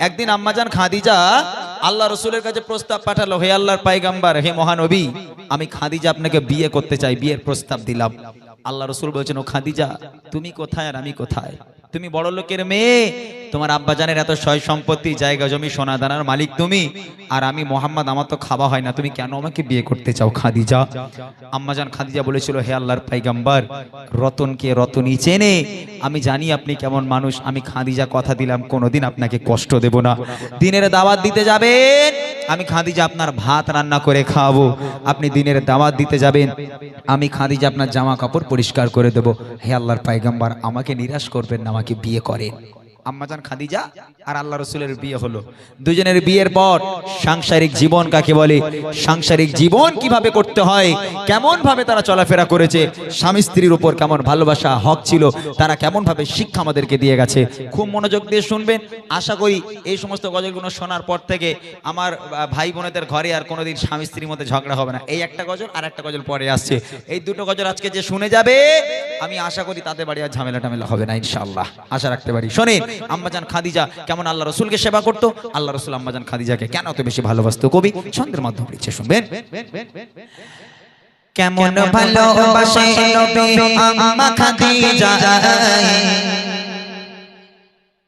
একদিন আম্মাজান খাদিজা আল্লাহ রসুলের কাছে প্রস্তাব পাঠালো, হে আল্লাহর পাইগাম্বার হে মহানবী, আমি খাদিজা আপনাকে বিয়ে করতে চাই, বিয়ের প্রস্তাব দিলাম। আল্লাহ রসুল বলছেন, ও খাদিজা, তুমি কোথায় আর আমি কোথায়? তুমি বড় লোকের মেয়ে, তোমার আব্বাজানের এত সয় সম্পত্তি, জায়গা, জমি, সোনা দানার মালিক তুমি, আর আমি মোহাম্মদ, আমার তো খাওয়া হয় না, তুমি কেন আমাকে বিয়ে করতে চাও, খাদিজা? আম্মাজান খাদিজা বলেছিল, হে আল্লাহর পাইগাম্বার রতনকে রতনই চেনে, আমি জানি আপনি কেমন মানুষ, আমি খাদিজা কথা দিলাম, কোনোদিন আপনাকে কষ্ট দেব না। দিনের দাওয়াত দিতে যাবেন আমি খাদিজা আপনার ভাত রান্না করে খাওয়াবো। আপনি দিনের দাওয়াত দিতে যাবেন। আমি খাদিজা আপনার জামা কাপড় পরিষ্কার করে দেবো। হে আল্লাহর পায়গাম্বার, আমাকে নিরাশ করবেন না, আমাকে বিয়ে করেন। আম্মাজান খাদিজা আর আল্লাহ রসুলের বিয়ে হলো। দুজনের বিয়ের পর সাংসারিক জীবন কাকে বলে? সাংসারিক জীবন কীভাবে করতে হয়? কেমন ভাবে তারা চলাফেরা করেছে? স্বামী স্ত্রীর উপর কেমন ভালোবাসা, হক ছিল? তারা কেমন ভাবে শিক্ষা আমাদেরকে দিয়ে গেছে? খুব মনোযোগ দিয়ে শুনবেন। আশা করি এই সমস্ত গজলগুলো শোনার পর থেকে আমার ভাই বোনেদের ঘরে আর কোনোদিন স্বামী স্ত্রীর মধ্যে ঝগড়া হবে না। এই একটা গজল আর একটা গজল পরে আসছে। এই দুটো গজল আজকে যে শুনে যাবে, আমি আশা করি তাদের বাড়ি আর ঝামেলা টামেলা হবে না, ইনশাআল্লাহ। আশা রাখতে পারি। শোনেন আম্মাজান খাদিজা কেমন আল্লাহ রসুলকে সেবা করতো? আল্লাহ রসুল আম্মাজান খাদিজাকে কেন অত বেশি ভালোবাসতো? কবি ছন্দের মাধ্যমে লিখছে শুনবেন? কেমন ভালোবাসে নবী আম্মা খাদিজা?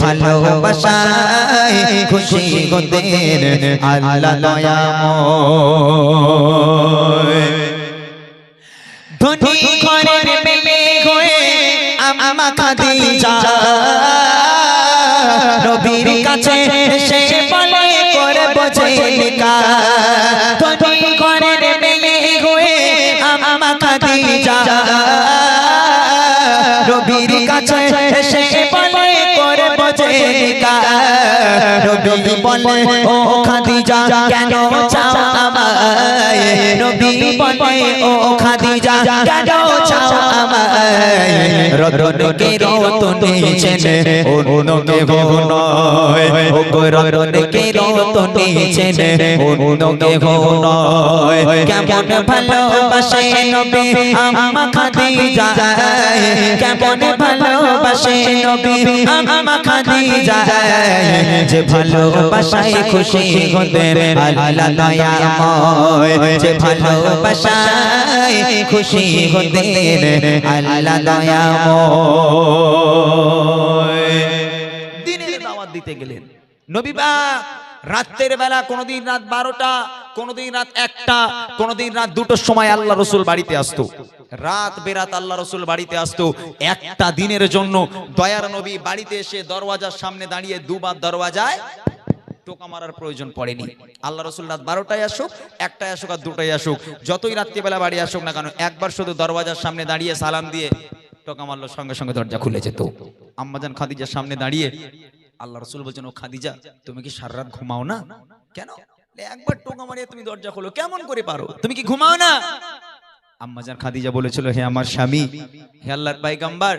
ভালোবাসায় খুশি গোদের আল্লাহ দয়াময়। ধনী ঘরের মেয়ে হয়ে আম্মা খাদিজা নবীর কাছে নবী বলে, ও খাদিজা, কেন চাও আমায়? নবী বলে, ও খাদিজা, কেন চাও আমায়? রতনকে রতনে চেনে, অন্যকে গো নয়। ও গো রতনকে রতনে চেনে, অন্যকে গো নয়। কেমন ভালোবাসে নবী আম্মা খাদিজা? কেমন ভালোবাসে খুশি দয়াময় যে খুশি দিনের দাওয়াত দিতে গেলেন। নবী বা রাতের বেলা কোনোদিন রাত বারোটা, কোনোদিন রাত একটা, কোনোদিন রাত দুটোর সময় আল্লাহ রসুল বাড়িতে আসতো। রাত বেরাত আল্লাহ রসুল বাড়িতে আসতো। একটা দিনের জন্য দয়ার নবী বাড়িতে এসে দরওয়াজার সামনে দাঁড়িয়ে দুবার দরওয়াজায় টোকা মারার প্রয়োজন পড়েনি। আল্লাহ রসুল রাত বারোটায় আসুক, একটায় আসুক আর দুটাই আসুক। যতই রাত্রিবেলা বাড়ি আসুক না কেন, একবার শুধু দরওয়াজার সামনে দাঁড়িয়ে সালাম দিয়ে টোকা মারলো, সঙ্গে সঙ্গে দরজা খুলে যেত। আম্মাজান খাদিজার সামনে দাঁড়িয়ে আল্লাহ রসুল বলছেন, ও খাদিজা, তুমি কি সারা রাত ঘুমাও না? কেন? একবার টোকা মারিয়ে তুমি দরজা খোলো। কেমন করে পারো? তুমি কি ঘুমাও না? আম্মাজান খাদিজা বলেছিল, হে আমার স্বামী, হে আল্লাহর পাইগাম্বার,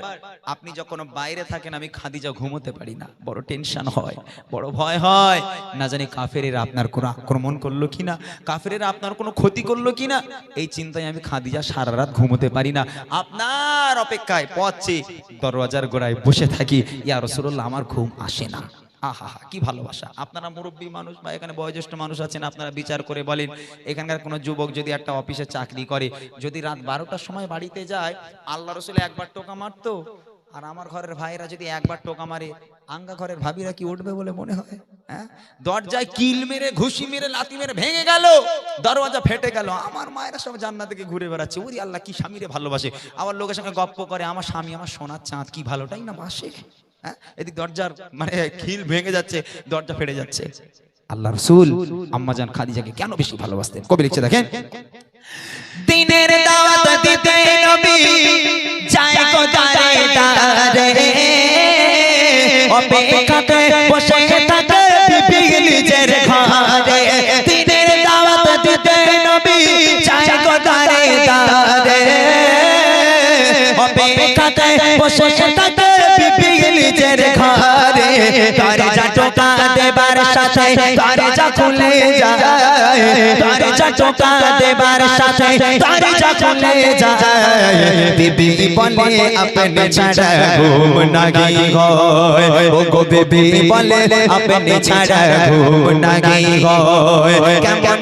আপনি যখন বাইরে থাকেন, আমি খাদিজা ঘুমোতে পারি না। বড় টেনশন হয়, বড় ভয় হয়। না জানি কাফেরেরা আপনার কোনো আক্রমণ করল কিনা, কাফেরেরা আপনার কোনো ক্ষতি করল কিনা। এই চিন্তায় আমি খাদিজা সারা রাত ঘুমোতে পারি না। আপনার অপেক্ষায় পথছে দরওয়াজার গোড়ায় বসে থাকি। ইয়া রসুল্লাহ আমার ঘুম আসে না। আহা হা কি ভালোবাসা। আপনারা মুরব্বী মানুষ বা এখানে বয়োজ্যেষ্ঠ মানুষ আছেন, আপনারা বিচার করে বলেন, এখানকার কোনো যুবক যদি একটা অফিসে চাকরি করে, যদি রাত বারোটার সময় বাড়িতে যায়, আল্লাহ রসুল একবার টোকা মারতো, আর আমার ঘরের ভাইরা যদি একবার টোকা মারে, আঙ্গা ঘরের ভাবিরা কি উঠবে বলে মনে হয়? হ্যাঁ? দরজায় কিল মেরে, ঘুষি মেরে লাতি মেরে ভেঙে গেল, দরওয়াজা ফেটে গেল। আমার মায়েরা সব জান্নাত থেকে ঘুরে বেড়াচ্ছে। ওরি আল্লাহ, কি স্বামীরে ভালোবাসে। আবার লোকের সঙ্গে গপ্প করে, আমার স্বামী আমার সোনার চাঁদ, কি ভালোটাই না বাসে হ্যাঁ? এদিক দরজার মানে খিল ভেঙে যাচ্ছে দরজা ফেটে যাচ্ছে। আল্লাহ রসুল আম্মাজান খাদিজাকে কেন বেশি ভালোবাসতেন? কবি লিখছে দেখেন। দিনের দাওয়াত দিতে নবী যায় কো দারে অপেক্ষাতে বসে থাকে ঘরে। দিনের দাওয়াত দিতে নবী চাই গো দারে অপেক্ষাতে বসে থাকে বিবি নিজের ঘরে, দরজা টোকা দেবার সাথে দরজা খুলে যায়। দরজা টোকা দেবার সাথে দরজা খুলে যায়। বিবি বলে ছাড়া ঘুম নাগি হয়। কেমন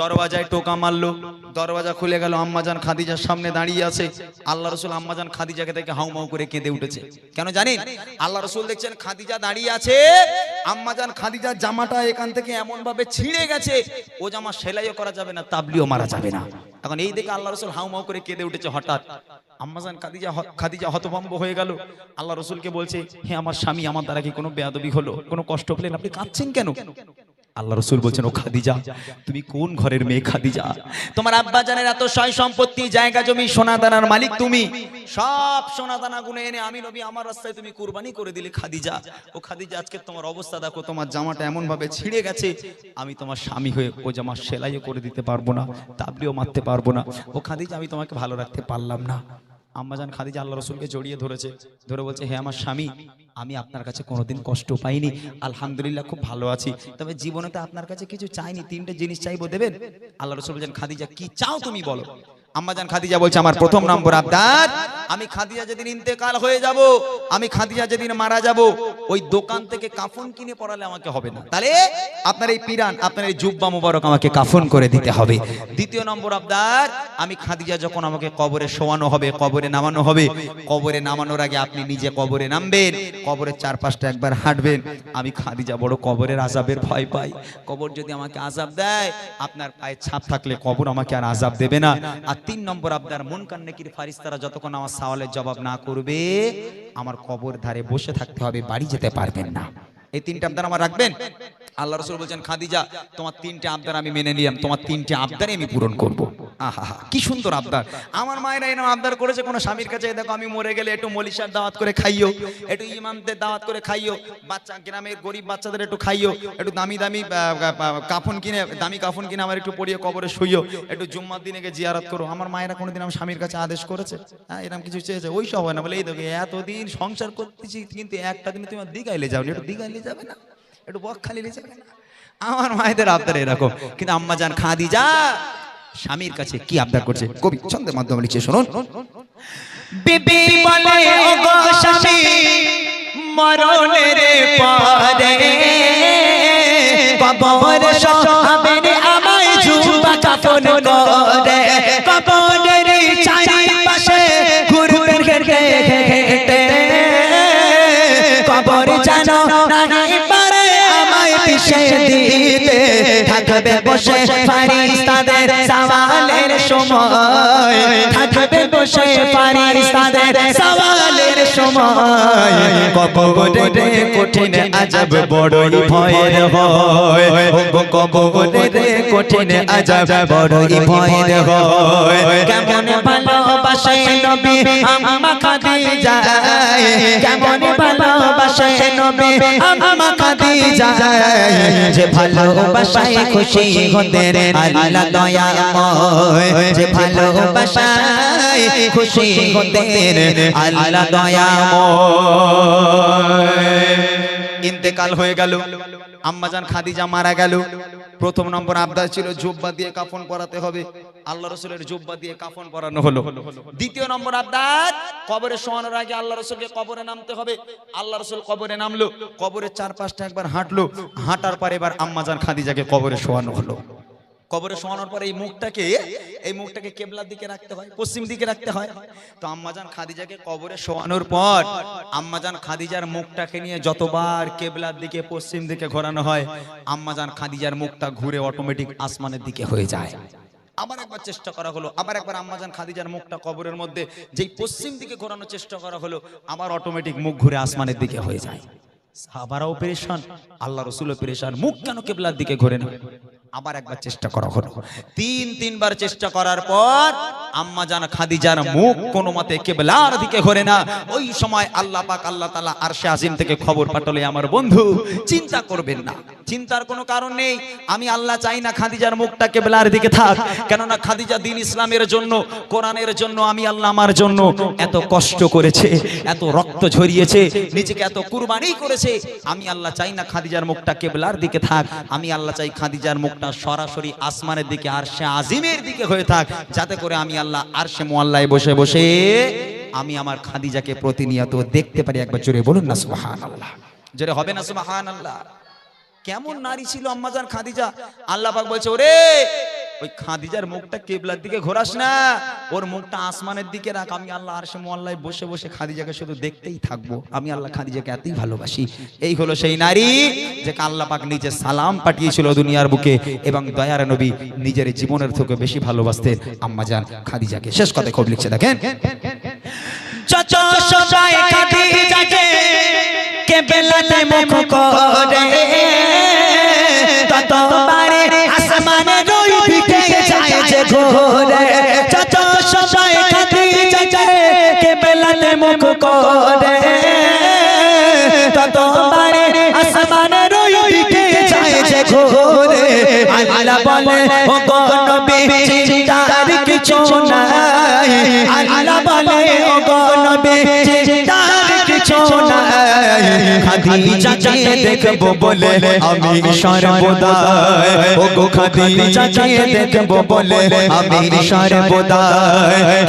দরওয়াজায় টোকা মারলো। দরওয়াজা খুলে গেল, আম্মাজান খাদিজার সামনে দাঁড়িয়ে আছে। আল্লাহ রসুল আম্মাজান খাদিজাকে দেখে হাউমাউ করে কেঁদে উঠেছে। কেন জানেন? আল্লাহ রসুল দেখছেন খাদিজা দাঁড়িয়ে আছে। আম্মাজান খাদিজার জামাটা এখান থেকে এমন ভাবে ছিঁড়ে গেছে, ও জামা সেলাইও করা যাবে না, তাবলিও মারা যাবে না। এখন এই দেখে আল্লাহ রসুল হাউমাউ করে কেঁদে উঠেছে হঠাৎ। আম্মাজান খাদিজা খাদিজা হতভম্ব হয়ে গেল। আল্লাহ রসুলকে বলছে হ্যাঁ আমার স্বামী, আমার দ্বারা কি কোনো বেয়াদবি হলো? কোনো কষ্ট পেলেন? আপনি কাঁদছেন কেন? আল্লাহ রসুল বলছেন, ও খাদিজা, তুমি কোন ঘরের মেয়ে খাদিজা? তোমার আব্বা জানের এত সয় সম্পত্তি, জায়গা, জমি সোনা দানার মালিক তুমি। সব সোনা দানা গুনে এনে আমি নবী, আমার রাস্তায় তুমি কুরবানি করে দিলে খাদিজা। ও খাদিজা, আজকে তোমার অবস্থা দেখো, তোমার জামাটা এমন ভাবে ছিঁড়ে গেছে। আমি তোমার স্বামী হয়ে ও জামা সেলাইও করে দিতে পারব না, তাবলিও মারতে পারব না। ও খাদিজা, আমি তোমাকে ভালো রাখতে পারলাম না। আম্মাজান খাদিজা আল্লাহ রসুলকে জড়িয়ে ধরেছে। ধরে বলছে, হে আমার স্বামী আমি আপনার কাছে কোনোদিন কষ্ট পাইনি। আলহামদুলিল্লাহ, খুব ভালো আছি। তবে জীবনে তো আপনার কাছে কিছু চাইনি, তিনটে জিনিস চাইব দেবেন? আল্লাহ রসুল খাদিজা, কি চাও তুমি বলো? আম্মাজান খাদিজা বলছে, আমার প্রথম নম্বর আবদার আমি খাদিজা যেদিন ইন্তেকাল হয়ে যাব, আমি খাদিজা যেদিন মারা যাব, ওই দোকান থেকে কাফন কিনে পড়ালে আমাকে হবে না। তাহলে আপনার এই পিরান, আপনার এই জুব্বা মুবারক আমাকে কাফন করে দিতে হবে। দ্বিতীয় নম্বর আবদার, আমি খাদিজা যখন আমাকে কবরে শোয়ানো হবে, কবরে নামানো হবে, কবরে নামানোর আগে আপনি নিজে কবরে নামবেন, কবরের চারপাশটা একবার হাঁটবেন। আমি খাদিজা বড় কবরের আজাবের ভয় পাই। কবর যদি আমাকে আজাব দেয়, আপনার পায়ে ছাপ থাকলে কবর আমাকে আর আজাব দেবে না। আর তিন নম্বর আবদার মন কান্নেকির ফারিস্তারা যতক্ষণ আমার সওয়ালের জবাব না করবে, আমার কবর ধারে বসে থাকতে হবে, বাড়ি যেতে পারবেন না। এই তিনটা আবদার আমার রাখবেন? আল্লাহ রসুল বলছেন, খাদিজা, তোমার তিনটে আবদার আমি মেনে নিলাম, তোমার তিনটে আবদারে আমি পূরণ করব। কি সুন্দর আবদার। আমার মায়েরা এরকম আবদার করেছে, কোনো স্বামীর কাছে, দেখো, আমি মরে গেলে একটু মলিশার দাওয়াত করে খাইও, একটু ইমামদের দাওয়াত করে খাইও, বাচ্চা, গ্রামের গরিব বাচ্চাদের একটু খাইও, একটু দামি দামি কাফন কিনে, দামি কাফন কিনে আমার একটু পড়িয়ে কবরে শুইও, একটু জুম্মার দিনে গিয়ে জিয়ারত করো। আমার মায়েরা কোনোদিন আমার স্বামীর কাছে আদেশ করেছে? হ্যাঁ এরকম কিছু চেয়েছে? ওই সব হয় না, বলে, এই দেখো, এতদিন সংসার করতেছি, কিন্তু একটা দিনে তোমার তুমি দিঘাইলে যাও একটু দিঘাইলে যাবে না? একটু বকখালিলে যাবে না? আমার মায়েদের আবদার এরকম, কিন্তু আম্মা জান খাদি যা স্বামীর কাছে কি আবদার করছে? কবি ছন্দের মাধ্যমে লিখছে শুনুন। বিবি বলে ও স্বামী মরণের পরে কবর পিছে দিতে থাকবে, বসে ফারিস্তাদের সওয়ালের সময়। থাকবে, বসে ফারিস্তাদের সওয়ালের সময়। কবরে কঠিন আজব, বড়ই ভয়ের হয় কবরে কঠিন আজব, বড়ই ভয়ের হয় কেমন ভালোবাসে নবী, আম্মা খাদিজা। কেমন ভালোবাসে নবী, আম্মা খাদিজা। যে ভালোবাসায় খুশি হতে আল্লাহ দয়া যে ভালোবাসায় খুশি হতে আল্লাহ দয়াময়। ইন্তেকাল হয়ে গেল। আম্মাজান খাদিজা মারা গেল। প্রথম নম্বর আবদার ছিল জুব্বা দিয়ে কাফন পরাতে হবে। আল্লাহ রসুলের জুব্বা দিয়ে কাফন পরানো হলো। দ্বিতীয় নম্বর আবদার, কবরে শোয়ানোর আগে আল্লাহ রসুলকে কবরে নামতে হবে। আল্লাহ রসুল কবরে নামলো, কবরের চারপাশটা একবার হাঁটলো। হাঁটার পর এবার আম্মাজান খাদিজাকে কবরে শোয়ানো হলো। কবরে শোয়ানোর পর এই মুখটাকে এই মুখটাকে কেবলার দিকে রাখতে হয়, পশ্চিম দিকে রাখতে হয়। তো আম্মাজান খাদিজাকে কবরে শোয়ানোর পর আম্মাজান খাদিজার মুখটাকে নিয়ে যতবার কেবলার দিকে, পশ্চিম দিকে ঘোরানো হয় আম্মাজান খাদিজার মুখটা ঘুরে অটোমেটিক আসমানের দিকে হয়ে যায়। আবার একবার চেষ্টা করা হলো, আবার একবার আম্মাজান খাদিজার মুখটা কবরের মধ্যে যেই পশ্চিম দিকে ঘোরানোর চেষ্টা করা হলো, আবার অটোমেটিক মুখ ঘুরে আসমানের দিকে হয়ে যায়। সাহাবারাও পেরেশান, আল্লাহ রসুলও পেরেশান, মুখ কেন কেবলার দিকে ঘোরে না আবার একবার চেষ্টা করা হলো। তিন, তিনবার চেষ্টা করার পর আম্মা জান খাদিজার মুখ কোনো মতে কেবলার দিকে ঘোরে না। ওই সময় আল্লাহ পাক, আল্লাহ তালা আরশে আজিম থেকে খবর পাঠালে আমার বন্ধু, চিন্তা করবেন না, চিন্তার কোনো কারণ নেই। আমি আল্লাহ চাই না খাদিজার মুখটা কেবলার দিকে থাক। কেননা খাদিজা দিন ইসলামের জন্য, কোরআনের জন্য, আমি আল্লাহ আমার জন্য এত কষ্ট করেছে, এত রক্ত ঝরিয়েছে, নিজেকে এত কুরবানি করেছে। আমি আল্লাহ চাই না খাদিজার মুখটা কেবলার দিকে থাক। আমি আল্লাহ চাই খাদিজার মুখটা সরাসরি আসমানের দিকে আর সে আজিমের দিকে হয়ে থাক, যাতে করে আমি আল্লাহ আর সে মোয়াল্লায় বসে বসে আমি আমার খাদিজাকে প্রতিনিয়ত দেখতে পারি। একবার জোরে বলুন না সুবাহান আল্লাহ জোরে হবে না সুবাহান আল্লাহ কেমন নারী ছিল আম্মাজান খাদিজা? আল্লাহ বলছে, ওরে ওই খাদিজার মুখটা কেবলার দিকে ঘোরাস না। ওর মুখটা আসমানের দিকে রাখ। আমি আল্লাহ আরশে মোয়াল্লায় বসে বসে খাদিজাকে শুধু দেখতেই থাকব। আমি আল্লাহ খাদিজাকে এতই ভালোবাসি। এই হলো সেই নারী যে আল্লাহ পাক নিজে সালাম পাঠিয়েছিল দুনিয়ার বুকে এবং দয়ার নবী নিজের জীবনের থেকে বেশি ভালোবাসতেন। আম্মাজান খাদিজাকে। শেষ কথা খুব লিখছে দেখেন। যত সবাই খাদিজাকে কেবলাতে মুখ করে। ততবারে আসমানে যে ঘোরে চাচা সবাই খাদিজাকে কেবলাতে মুখ করে। তত বারে আসমানে রই দিকে যায় যে ঘোরে। আল্লাহ বলে ও গো নবী চিন্তার কিছু নাই। আল্লাহ খাদিজাকে দেখব বলে। আমি সর্বদা ও গো খাদিজাকে দেখব বলে। আমি সর্বদা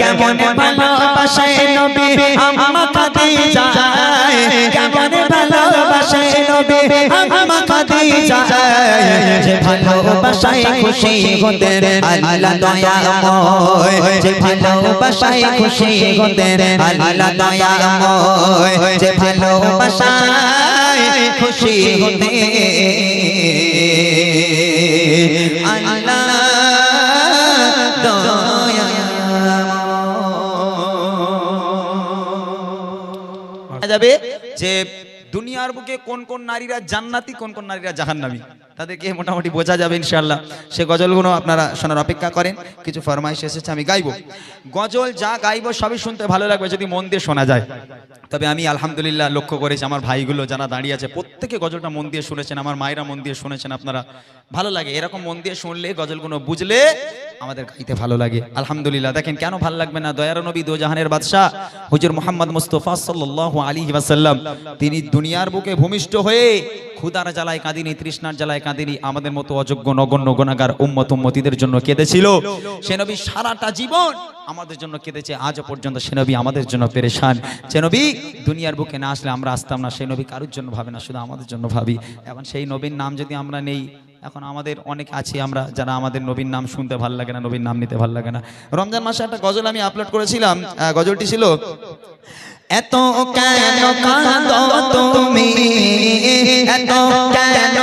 কেমন ভালোবাসায় নবী? আম্মা খাদিজা কেমন ভালোবাসায় নবী? আম্মা খাদিজা যে ভালোবাসায় খুশি হতে আল্লাহ দয়াময় যে ভালোবাসায় খুশি হতে আল্লাহ দয়াময় যে ভালোবাসায় খুশি হতে আল্লাহ যাবে যে দুনিয়ার বুকে কোন কোন নারীরা জান্নাতি কোন কোন নারীরা জাহান্নামী? তাদেরকে মোটামুটি বোঝা যাবে ইনশাল্লাহ সে গজলগুলো আপনারা শোনার অপেক্ষা করেন। কিছু ফরমাইশ এসেছে, আমি গাইব। গজল যা গাইব সবই শুনতে ভালো লাগবে যদি মন দিয়ে শোনা যায়। তবে আমি আলহামদুলিল্লাহ লক্ষ্য করেছি, আমার ভাইগুলো যারা দাঁড়িয়ে আছে, প্রত্যেকে গজলটা মন দিয়ে শুনেছেন, আমার মায়েরা মন দিয়ে শুনেছেন আপনারা। ভালো লাগে, এরকম মন দিয়ে শুনলে গজলগুলো বুঝলে আমাদের গাইতে ভালো লাগে। আলহামদুলিল্লাহ, দেখেন কেন ভালো লাগবে না? দয়ার নবী দোজাহানের বাদশাহ হুজুর মোহাম্মদ মুস্তফা সাল্লাল্লাহু আলাইহি ওয়াসাল্লাম, তিনি দুনিয়ার বুকে ভূমিষ্ঠ হয়ে ক্ষুদার জ্বালায় কাঁদিনি, তৃষ্ণার জ্বালায় কাঁদিনি, আমাদের মতো অযোগ্য, নগণ্য গুণাগার উম্মত, উম্মতিদের জন্য কেঁদেছিল। সে নবী সারাটা জীবন আমাদের জন্য কেঁদেছে, আজও পর্যন্ত সে নবী আমাদের জন্য পেরেশান। সে নবী দুনিয়ার বুকে না আসলে আমরা আসতাম না সেই নবী কারোর জন্য ভাবে না, শুধু আমাদের জন্য ভাবি। এখন সেই নবীর নাম যদি আমরা নেই এখন আমাদের অনেক আছে আমরা যারা আমাদের নবীর নাম শুনতে ভালো লাগে না, নবীর নাম নিতে ভালো লাগে না। রমজান মাসে একটা গজল আমি আপলোড করেছিলাম গজলটি ছিল, এত কেন তুমি? এত কেন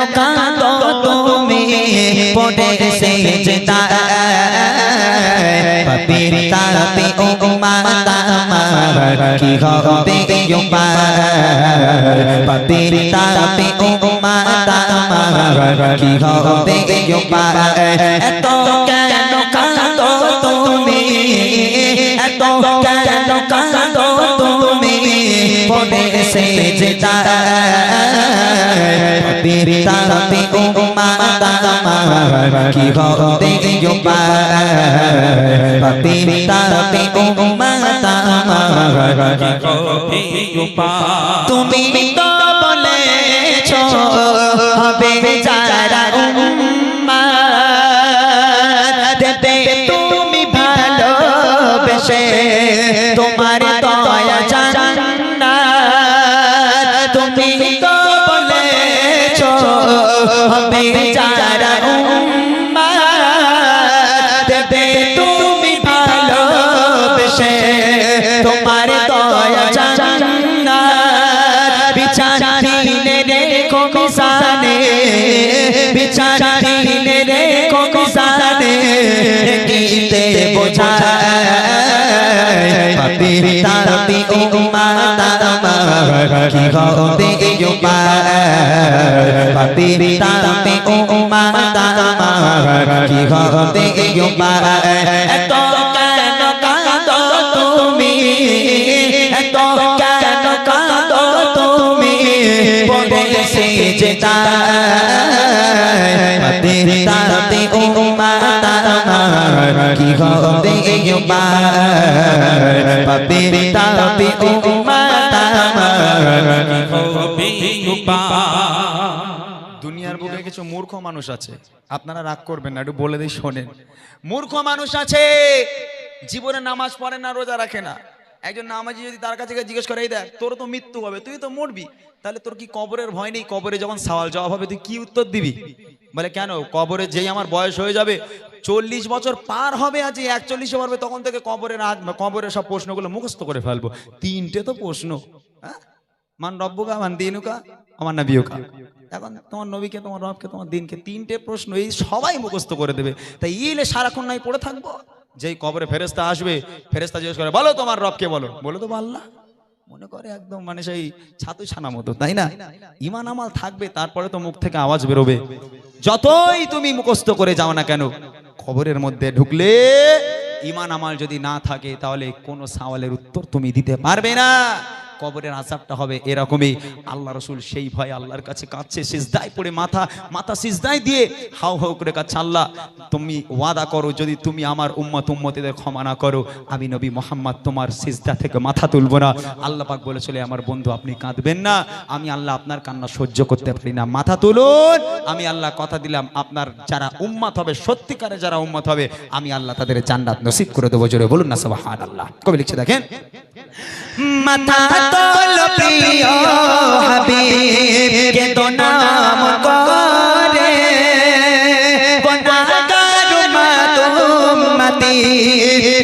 তুমি? পড়ে পাপির তাপে ও কি হবে এত কেন কাঁদো তুমি এত কেন কাঁদো তুমি পড়ে সে যেতা পিতা পি ও মাতা আমার কি হবে পিতা পি ও মাতা আমার কি হবে তুমি তো আমার কি হবে উপায় পাপি তাপি উম্মত আমার কি হবে উপায় এত কেন কাঁদো তুমি এত কেন কাঁদো তুমি পড়ে সে যেতা পাপি তাপি উম্মত আমার কি হবে উপায় পাপি তাপি উম্মত আমার কি হবে দুনিয়ার বুকে কিছু মূর্খ মানুষ আছে। আপনারা রাগ করবেন না একটু বলে দিই শোনেন। মূর্খ মানুষ আছে জীবনে নামাজ পড়ে না রোজা রাখে না। একজন নামাজি যদি তার কাছে গিয়ে জিজ্ঞেস করে এই দেখ তোর তো মৃত্যু হবে তুই তো মরবি। তাহলে তোর কি কবরের ভয় নেই? কবরে যখন সওয়াল জবাব হবে তুই কি উত্তর দিবি? বলে কেন? কবরে যেই আমার বয়স হয়ে যাবে চল্লিশ বছর পার হবে আজ একচল্লিশে পারবে তখন থেকে কবরের কবরের সব প্রশ্নগুলো মুখস্থ করে ফেলব। তিনটে তো প্রশ্ন হ্যাঁ? মান রব্বুকা, মান দিনুকা আমার নাবিয়ুকা। এখন তোমার নবীকে, তোমার রবকে, তোমার দিনকে তিনটে প্রশ্ন এই সবাই মুখস্থ করে দেবে। তাই ইলে সারাক্ষণ নাই পড়ে থাকব। যেই কবরে ফেরেস্তা আসবে ফেরেস্তা জিজ্ঞেস করে, বলো তোমার রবকে বলো। বলো তো আল্লাহ। মনে করে একদম মানে সেই ছাতু ছানা মতো, তাই না? ইমান আমাল থাকবে, তারপরে তো মুখ থেকে আওয়াজ বেরোবে। যতই তুমি মুখস্থ করে যাও না কেন খবরের মধ্যে ঢুকলে ইমান আমাল যদি না থাকে, তাহলে কোনো সওয়ালের উত্তর তুমি দিতে পারবে না। কবরের আসাবটা হবে এরকমই। আল্লাহ রসুল সেই ভয় আল্লাহর কাছে কাঁদছে, সিজদায় পড়ে মাথা মাথা সিজদায় দিয়ে হাউ হাউ করে কাছে আল্লাহ তুমি ওয়াদা করো, যদি তুমি আমার উম্মত উম্মতিদের ক্ষমা না করো, আমি নবী মোহাম্মদ তোমার সিজদা থেকে মাথা তুলবো না। আল্লাহ পাক বলে চলে আমার বন্ধু, আপনি কাঁদবেন না, আমি আল্লাহ আপনার কান্না সহ্য করতে পারি না। মাথা তুলুন, আমি আল্লাহ কথা দিলাম, আপনার যারা উম্মত হবে সত্যিকারে যারা উম্মত হবে, আমি আল্লাহ তাদের জান্নাত নসিব করে দেবো। জোরে বলুন না সব হান আল্লাহ কবি লিখছে দেখেন মাথা তোল প্রিয় হাবিব কে তো নাম করে। গুনাহগার উম্মত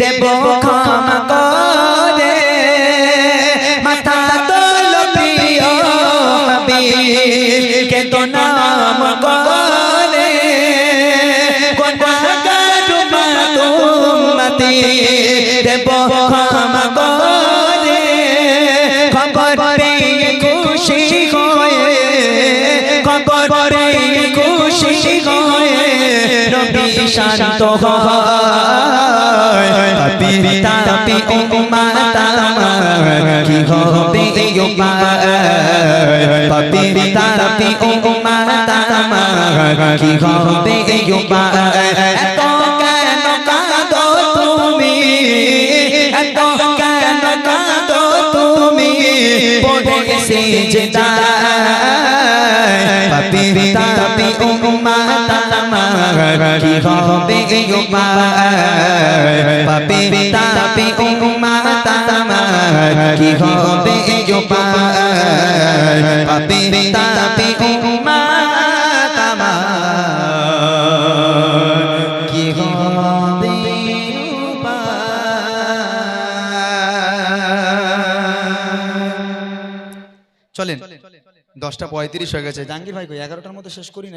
দেব ক্ষমা করে। মাথা তোল প্রিয় হাবিব কে তো নাম করে। গুনাহগার উম্মতি দেব ক্ষমা করে। পাপি তাপি উম্মাত আমার কি হবে পাপি তাপি উম্মাত আমার কি হবে উপায়? এত কেন কাঁদো তুমি? এত কেন কাঁদো তুমি? পড়ে সে পাপি তাপি কি হবে পাপি তাপি কি হবে পাপি তাপি চলেন দশটা পঁয়ত্রিশ হয়ে গেছে জাহাঙ্গীর ভাই এগারোটার মধ্যে শেষ করি না